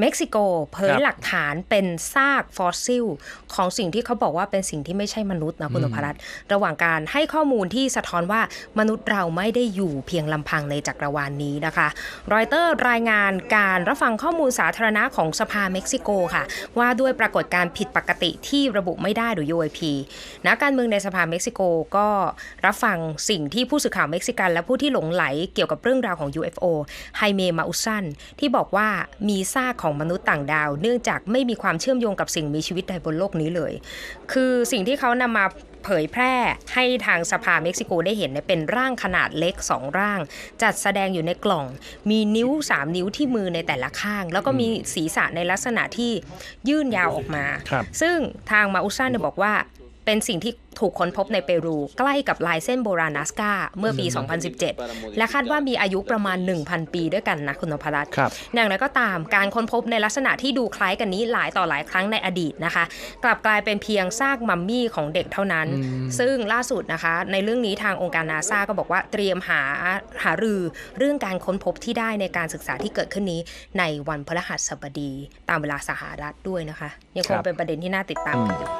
เม็กซิโกเผยครับหลักฐานเป็นซากฟอสซิล ของสิ่งที่เขาบอกว่าเป็นสิ่งที่ไม่ใช่มนุษย์นะคุณอืนมพรัตน์ระหว่างการให้ข้อมูลที่สะท้อนว่ามนุษย์เราไม่ได้อยู่เพียงลำพังในจักรวาลนนี้นะคะ รอยเตอร์รายงานการรับฟังข้อมูลสาธารณะของสภาเม็กซิโกค่ะ ว่าด้วยปรากฏการณ์ผิดปกติที่ระบุไม่ได้หรือ UAP นักการเมืองในสภาเม็กซิโกก็รับฟังสิ่งที่ผู้สื่อข่าวเม็กซิกัน และผู้ที่หลงไหลเกี่ยวกับเรื่องราวของ UFO ไฮเมมาอุซันที่บอกว่ามีซากของมนุษย์ต่างดาว เนื่องจากไม่มีความเชื่อมโยงกับสิ่งมีชีวิตใดบนโลกนี้เลย คือสิ่งที่เขานำมาเผยแพร่ให้ทางสภาเม็กซิโกได้เห็นเนี่ยเป็นร่างขนาดเล็ก 2 ร่าง จัดแสดงอยู่ในกล่อง มีนิ้ว 3 นิ้วที่มือในแต่ละข้าง แล้วก็มีศีรษะในลักษณะที่ยื่นยาวออกมาครับซึ่งทางมาอุซันเนี่ยบอกว่า เป็นสิ่งที่ถูกค้นพบในเปรูใกล้กับลายเส้นโบราณนัสกาเมื่อปี 2017 และคาดว่ามีอายุประมาณ 1,000 ปีด้วยกันนะคุณนพรัตน์ครับอย่างไรก็ตามการค้นพบในลักษณะที่ดูคล้ายกันนี้หลายต่อหลายครั้งในอดีตนะคะ กลับกลายเป็นเพียงซากมัมมี่ของเด็กเท่านั้นอืมซึ่งล่าสุดนะคะ ในเรื่องนี้ทางองค์การนาซาก็บอกว่าเตรียมหาหารือเรื่องการค้นพบที่ได้ในการศึกษาที่เกิดขึ้นนี้ในวันพฤหัสบดี ตามเวลาสหรัฐด้วยนะคะ ยังคงเป็นประเด็นที่น่าติดตามกันอยู่